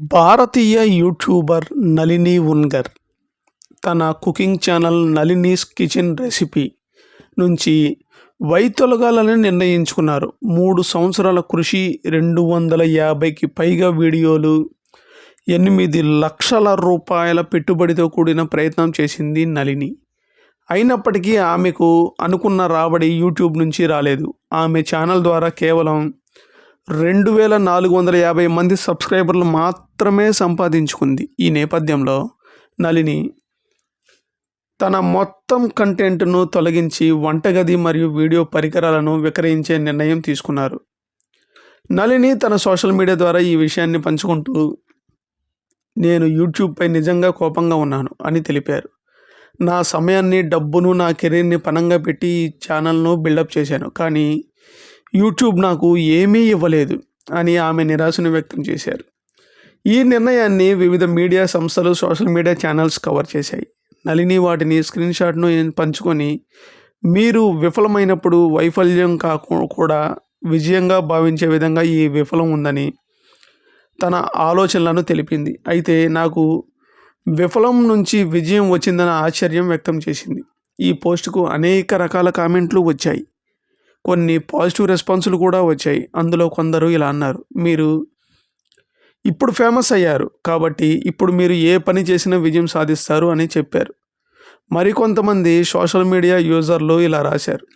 భారతీయ YouTuber Nalini Unagar తన cooking channel Nalinis kitchen recipe నుంచి వైతొలగాలని నిర్ణయించుకున్నారు. మూడు సంవత్సరాల కృషి రెండు వందల యాభైకి పైగా వీడియోలు ఎనిమిది లక్షల రూపాయల పెట్టుబడితో కూడిన ప్రయత్నం చేసింది నళిని. అయినప్పటికీ ఆమెకు అనుకున్న రాబడి యూట్యూబ్ నుంచి రాలేదు. ఆమె ఛానల్ ద్వారా కేవలం రెండు వేల నాలుగు వందల యాభై మంది సబ్స్క్రైబర్లు మాత్రమే సంపాదించుకుంది ఈ నేపథ్యంలో నళిని తన మొత్తం కంటెంట్ను తొలగించి వంటగది మరియు వీడియో పరికరాలను విక్రయించే నిర్ణయం తీసుకున్నారు. నళిని తన సోషల్ మీడియా ద్వారా ఈ విషయాన్ని పంచుకుంటూ నేను యూట్యూబ్పై నిజంగా కోపంగా ఉన్నాను అని తెలిపారు. నా సమయాన్ని డబ్బును నా కెరీర్ని పనంగా పెట్టి ఈ ఛానల్ను బిల్డప్ చేశాను. కానీ యూట్యూబ్ నాకు ఏమీ ఇవ్వలేదు అని ఆమె నిరాశను వ్యక్తం చేశారు. ఈ నిర్ణయాన్ని వివిధ మీడియా సంస్థలు సోషల్ మీడియా ఛానల్స్ కవర్ చేశాయి. నలిని వాటిని స్క్రీన్ షాట్ను పంచుకొని మీరు విఫలమైనప్పుడు వైఫల్యం కాకు కూడా విజయంగా భావించే విధంగా ఈ విఫలం ఉందని తన ఆలోచనలను తెలిపింది. అయితే నాకు విఫలం నుంచి విజయం వచ్చిందన్న ఆశ్చర్యం వ్యక్తం చేసింది. ఈ పోస్టుకు అనేక రకాల కామెంట్లు వచ్చాయి. కొన్ని పాజిటివ్ రెస్పాన్సులు కూడా వచ్చాయి. అందులో కొందరు ఇలా అన్నారు మీరు ఇప్పుడు ఫేమస్ అయ్యారు కాబట్టి ఇప్పుడు మీరు ఏ పని చేసినా విజయం సాధిస్తారు అని చెప్పారు. మరికొంతమంది సోషల్ మీడియా యూజర్లు ఇలా రాశారు.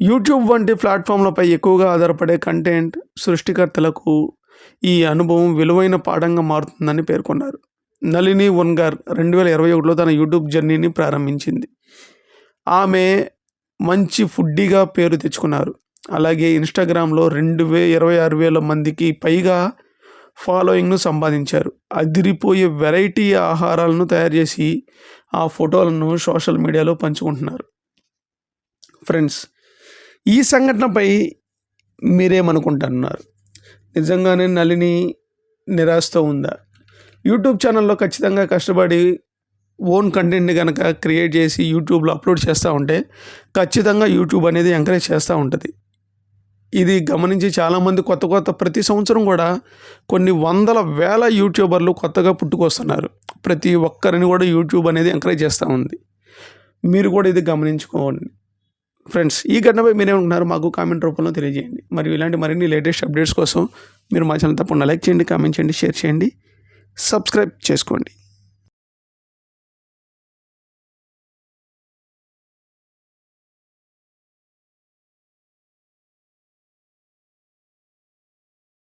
యూట్యూబ్ వంటి ప్లాట్ఫామ్లపై ఎక్కువగా ఆధారపడే కంటెంట్ సృష్టికర్తలకు ఈ అనుభవం విలువైన పాఠంగా మారుతుందని పేర్కొన్నారు. నళిని వన్గార్ రెండు వేల ఇరవై ఒకటిలో తన యూట్యూబ్ జర్నీని ప్రారంభించింది. ఆమె మంచి ఫుడ్డీగా పేరు తెచ్చుకున్నారు. అలాగే ఇన్స్టాగ్రామ్లో రెండు వే ఇరవై ఆరు వేల మందికి పైగా ఫాలోయింగ్ను సంపాదించారు. అదిరిపోయే వెరైటీ ఆహారాలను తయారు చేసి ఆ ఫోటోలను సోషల్ మీడియాలో పంచుకుంటున్నారు. ఫ్రెండ్స్ ఈ సంఘటనపై మీరేమనుకుంటున్నారు? నిజంగానే నలిని నిరాశతో ఉందా? యూట్యూబ్ ఛానల్లో ఖచ్చితంగా కష్టపడి ఓన్ కంటెంట్ని కనుక క్రియేట్ చేసి యూట్యూబ్లో అప్లోడ్ చేస్తూ ఉంటే ఖచ్చితంగా యూట్యూబ్ అనేది ఎంకరేజ్ చేస్తూ ఉంటుంది. ఇది గమనించి చాలామంది కొత్త కొత్త ప్రతి సంవత్సరం కూడా కొన్ని వందల వేల యూట్యూబర్లు కొత్తగా పుట్టుకొస్తున్నారు. ప్రతి ఒక్కరిని కూడా యూట్యూబ్ అనేది ఎంకరేజ్ చేస్తూ ఉంది. మీరు కూడా ఇది గమనించుకోండి. ఫ్రెండ్స్ ఈ ఘటనపై మీరేమంటున్నారు మాకు కామెంట్ రూపంలో తెలియజేయండి. మరియు ఇలాంటి మరిన్ని లేటెస్ట్ అప్డేట్స్ కోసం మీరు మా ఛానల్ తప్పకుండా లైక్ చేయండి కామెంట్ చేయండి షేర్ చేయండి సబ్స్క్రైబ్ చేసుకోండి.